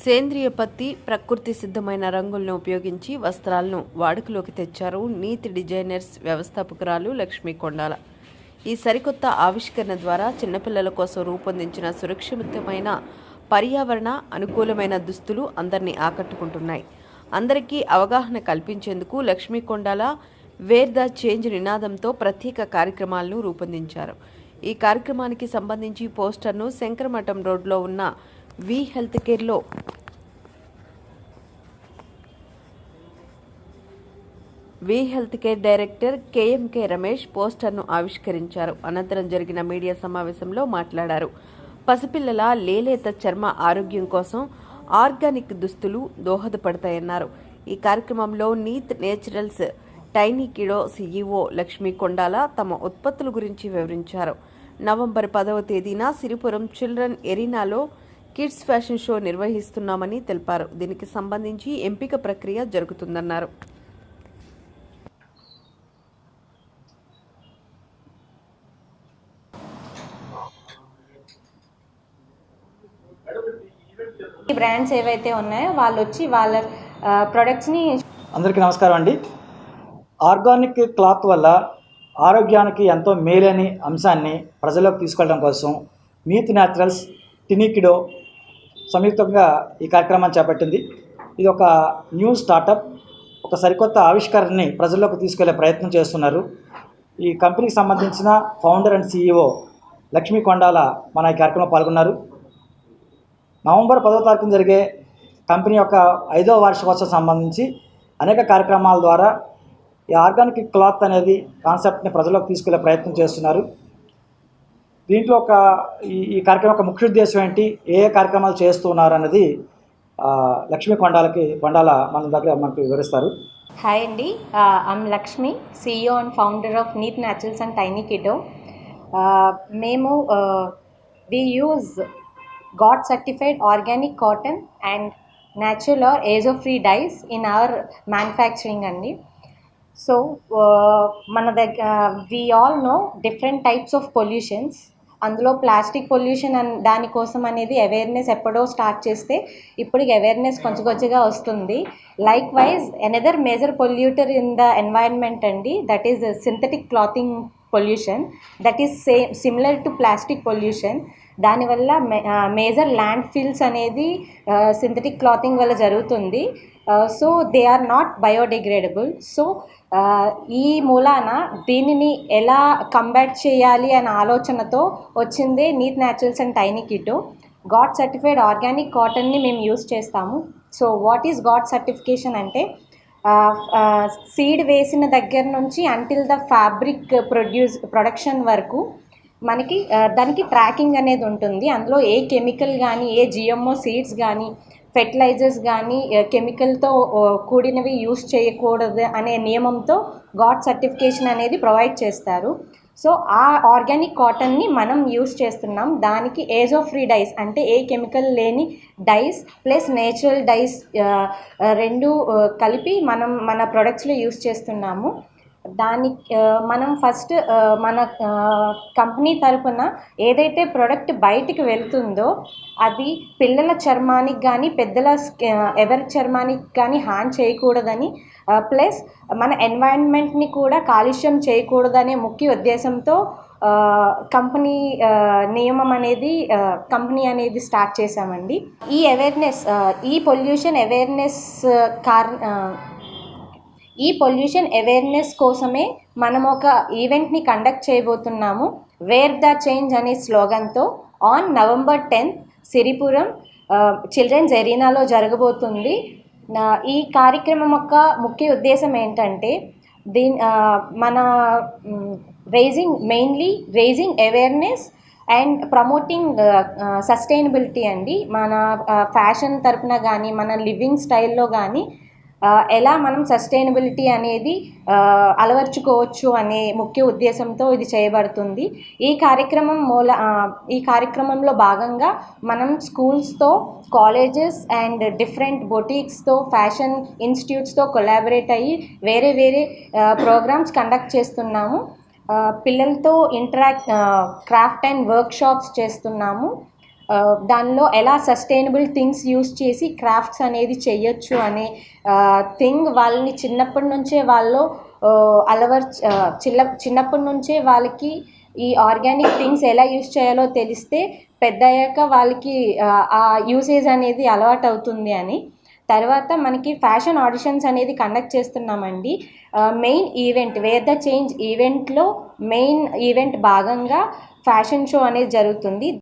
సేంద్రియ పత్తి ప్రకృతి సిద్ధమైన రంగులను ఉపయోగించి వస్త్రాలను వాడుకలోకి తెచ్చారు నీతి డిజైనర్స్ వ్యవస్థాపకురాలు లక్ష్మీ కొండాల. ఈ సరికొత్త ఆవిష్కరణ ద్వారా చిన్నపిల్లల కోసం రూపొందించిన సురక్షితమైన పర్యావరణ అనుకూలమైన దుస్తులు అందరినీ ఆకట్టుకుంటున్నాయి. అందరికీ అవగాహన కల్పించేందుకు Lakshmi Kondala wear the change నినాదంతో ప్రత్యేక కార్యక్రమాలను రూపొందించారు. ఈ కార్యక్రమానికి సంబంధించి పోస్టర్ను శంకరమఠం రోడ్లో ఉన్న V health కేర్లో. V health care director KMK Ramesh పోస్టర్ను ఆవిష్కరించారు. అనంతరం జరిగిన మీడియా సమావేశంలో మాట్లాడారు. పసిపిల్లల లేలేత చర్మ ఆరోగ్యం కోసం ఆర్గానిక్ దుస్తులు దోహదపడతాయన్నారు. ఈ కార్యక్రమంలో Neet Naturals Tiny Kido CEO Lakshmi Kondala తమ ఉత్పత్తుల గురించి వివరించారు. నవంబర్ పదవ తేదీన సిరిపురం చిల్డ్రన్ ఎరీనాలో కిడ్స్ ఫ్యాషన్ షో నిర్వహిస్తున్నామని తెలిపారు. దీనికి సంబంధించి ఎంపిక ప్రక్రియ జరుగుతుందన్నారు. ఈ బ్రాండ్స్ ఏవైతే ఉన్నాయో వాళ్ళు వచ్చి వాళ్ళ ప్రొడక్ట్స్ని అందరికీ నమస్కారం అండి. ఆర్గానిక్ క్లాత్ వల్ల ఆరోగ్యానికి ఎంతో మేలైన అంశాన్ని ప్రజల్లోకి తీసుకెళ్ళడం కోసం నీతి న్యాచురల్స్ టినికిడో సంయుక్తంగా ఈ కార్యక్రమాన్ని చేపట్టింది. ఇది ఒక న్యూ స్టార్టప్ ఒక సరికొత్త ఆవిష్కరణని ప్రజల్లోకి తీసుకెళ్ళే ప్రయత్నం చేస్తున్నారు. ఈ కంపెనీకి సంబంధించిన founder and CEO Lakshmi Kondala మన ఈ కార్యక్రమంలో పాల్గొన్నారు. నవంబర్ పదవ తారీఖున జరిగే కంపెనీ యొక్క ఐదవ వార్షికోత్సవం సంబంధించి అనేక కార్యక్రమాల ద్వారా ఈ ఆర్గానిక్ క్లాత్ అనేది కాన్సెప్ట్ని ప్రజలకు తీసుకెళ్ళే ప్రయత్నం చేస్తున్నారు. దీంట్లో ఒక ఈ ఈ కార్యక్రమం యొక్క ముఖ్య ఉద్దేశం ఏంటి? ఏ ఏ కార్యక్రమాలు చేస్తున్నారు అన్నది లక్ష్మీ కొండాలకి కొండాల మన దగ్గర మనకు వివరిస్తారు. హాయ్ అండి. I'm Lakshmi CEO and founder of Neet Naturals and Tiny Kido మేము we use God certified organic cotton and natural or azo free dyes in our manufacturing అండి. సో మన దగ్గర we all know different types of pollutions అందులో plastic pollution అన్ దానికోసం అనేది awareness ఎప్పుడో start చేస్తే ఇప్పుడు అవేర్నెస్ కొంచెం కొంచెంగా వస్తుంది. Likewise another major polluter in the environment అండి that is synthetic clothing pollution that is same similar to plastic pollution దానివల్ల మేజర్ ల్యాండ్ ఫిల్స్ అనేది సింథటిక్ క్లాతింగ్ వల్ల జరుగుతుంది. So they are not biodegradable so ఈ మూలాన దీనిని ఎలా కంబ్యాట్ చేయాలి అనే ఆలోచనతో వచ్చిందే Neet Naturals and Tiny Kido God certified organic కాటన్ని మేము యూస్ చేస్తాము. సో వాట్ ఈస్ గాడ్ సర్టిఫికేషన్ అంటే సీడ్ వేసిన దగ్గర నుంచి until the fabric produce production వరకు మనకి దానికి ట్రాకింగ్ అనేది ఉంటుంది. అందులో ఏ కెమికల్ కానీ ఏ జిఎంఓ సీడ్స్ కానీ ఫెర్టిలైజర్స్ కానీ కెమికల్తో కూడినవి యూస్ చేయకూడదు అనే నియమంతో గాడ్ సర్టిఫికేషన్ అనేది ప్రొవైడ్ చేస్తారు. సో ఆ ఆర్గానిక్ కాటన్ని మనం యూస్ చేస్తున్నాం. దానికి ఏజో ఫ్రీ డైస్ అంటే ఏ కెమికల్ లేని డైస్ ప్లస్ నేచురల్ డైస్ రెండు కలిపి మనం మన ప్రొడక్ట్స్లో యూస్ చేస్తున్నాము. దాని మనం ఫస్ట్ మన కంపెనీ తరపున ఏదైతే ప్రోడక్ట్ బయటికి వెళ్తుందో అది పిల్లల చర్మానికి కానీ పెద్దల ఎవరి చర్మానికి కానీ హాని చేయకూడదని ప్లస్ మన ఎన్వైరన్మెంట్ని కూడా కాలుష్యం చేయకూడదనే ముఖ్య ఉద్దేశంతో కంపెనీ నియమం అనేది కంపెనీ అనేది స్టార్ట్ చేశామండి. ఈ అవేర్నెస్ ఈ పొల్యూషన్ అవేర్నెస్ కార్ ఈ పొల్యూషన్ అవేర్నెస్ కోసమే మనం ఒక ఈవెంట్ని కండక్ట్ చేయబోతున్నాము. వేర్ ద చేంజ్ అనే స్లోగన్తో on November tenth Siripuram children's ఎరీనాలో జరగబోతుంది. ఈ కార్యక్రమం యొక్క ముఖ్య ఉద్దేశం ఏంటంటే దీని మన raising mainly raising awareness and promoting sustainability అండి. మన ఫ్యాషన్ తరపున కానీ మన లివింగ్ స్టైల్లో కానీ ఎలా మనం సస్టైనబిలిటీ అనేది అలవర్చుకోవచ్చు అనే ముఖ్య ఉద్దేశంతో ఇది చేయబడుతుంది. ఈ కార్యక్రమం మూల ఈ కార్యక్రమంలో భాగంగా మనం స్కూల్స్తో కాలేజెస్ అండ్ డిఫరెంట్ బొటీక్స్తో ఫ్యాషన్ ఇన్స్టిట్యూట్స్తో కొలాబరేట్ అయ్యి వేరే వేరే ప్రోగ్రామ్స్ కండక్ట్ చేస్తున్నాము. పిల్లలతో ఇంటరాక్ట్ క్రాఫ్ట్ అండ్ వర్క్షాప్స్ చేస్తున్నాము. దానిలో ఎలా సస్టైనబుల్ థింగ్స్ యూస్ చేసి క్రాఫ్ట్స్ అనేది చేయొచ్చు అనే థింగ్ వాళ్ళని చిన్నప్పటి నుంచే వాళ్ళు అలవర్ చిన్న చిన్నప్పటి నుంచే వాళ్ళకి ఈ ఆర్గానిక్ థింగ్స్ ఎలా యూస్ చేయాలో తెలిస్తే పెద్దయ్యాక వాళ్ళకి ఆ యూసేజ్ అనేది అలవాటు అవుతుంది అని. తర్వాత మనకి ఫ్యాషన్ ఆడిషన్స్ అనేది కండక్ట్ చేస్తున్నామండి. Main event wear the change ఈవెంట్లో మెయిన్ ఈవెంట్ భాగంగా ఫ్యాషన్ షో అనేది జరుగుతుంది.